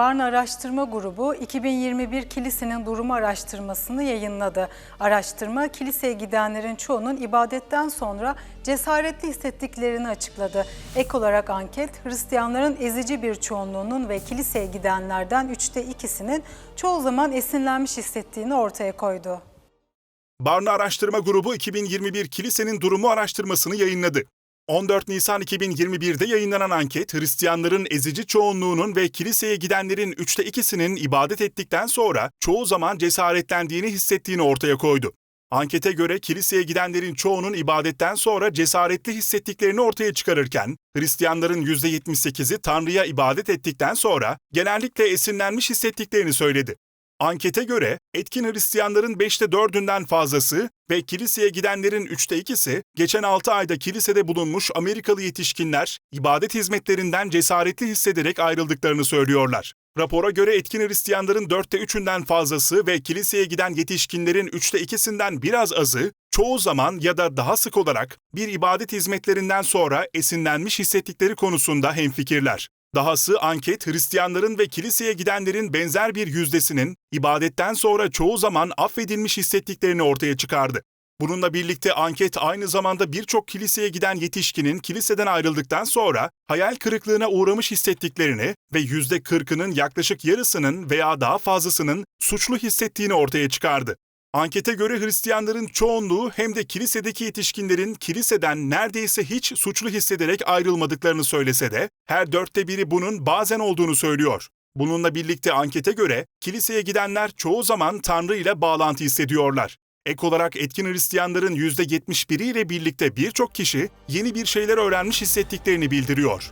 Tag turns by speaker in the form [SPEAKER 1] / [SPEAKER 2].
[SPEAKER 1] Barna Araştırma Grubu 2021 kilisenin durumu araştırmasını yayınladı. Araştırma kiliseye gidenlerin çoğunun ibadetten sonra cesaretli hissettiklerini açıkladı. Ek olarak anket Hristiyanların ezici bir çoğunluğunun ve kiliseye gidenlerden üçte ikisinin çoğu zaman esinlenmiş hissettiğini ortaya koydu.
[SPEAKER 2] Barna Araştırma Grubu 2021 Kilisenin Durumu araştırmasını yayınladı. 14 Nisan 2021'de yayınlanan anket, Hristiyanların ezici çoğunluğunun ve kiliseye gidenlerin üçte ikisinin ibadet ettikten sonra çoğu zaman cesaretlendiğini hissettiğini ortaya koydu. Ankete göre kiliseye gidenlerin çoğunun ibadetten sonra cesaretli hissettiklerini ortaya çıkarırken, Hristiyanların %78'i Tanrı'ya ibadet ettikten sonra genellikle esinlenmiş hissettiklerini söyledi. Ankete göre etkin Hristiyanların 5'te 4'ünden fazlası ve kiliseye gidenlerin 3'te 2'si geçen 6 ayda kilisede bulunmuş Amerikalı yetişkinler ibadet hizmetlerinden cesaretli hissederek ayrıldıklarını söylüyorlar. Rapora göre etkin Hristiyanların 4'te 3'ünden fazlası ve kiliseye giden yetişkinlerin 3'te 2'sinden biraz azı çoğu zaman ya da daha sık olarak bir ibadet hizmetlerinden sonra esinlenmiş hissettikleri konusunda hemfikirler. Dahası anket Hristiyanların ve kiliseye gidenlerin benzer bir yüzdesinin ibadetten sonra çoğu zaman affedilmiş hissettiklerini ortaya çıkardı. Bununla birlikte anket aynı zamanda birçok kiliseye giden yetişkinin kiliseden ayrıldıktan sonra hayal kırıklığına uğramış hissettiklerini ve %40'ının yaklaşık yarısının veya daha fazlasının suçlu hissettiğini ortaya çıkardı. Ankete göre Hristiyanların çoğunluğu hem de kilisedeki yetişkinlerin kiliseden neredeyse hiç suçlu hissederek ayrılmadıklarını söylese de her dörtte biri bunun bazen olduğunu söylüyor. Bununla birlikte ankete göre kiliseye gidenler çoğu zaman Tanrı ile bağlantı hissediyorlar. Ek olarak etkin Hristiyanların %71'i ile birlikte birçok kişi yeni bir şeyler öğrenmiş hissettiklerini bildiriyor.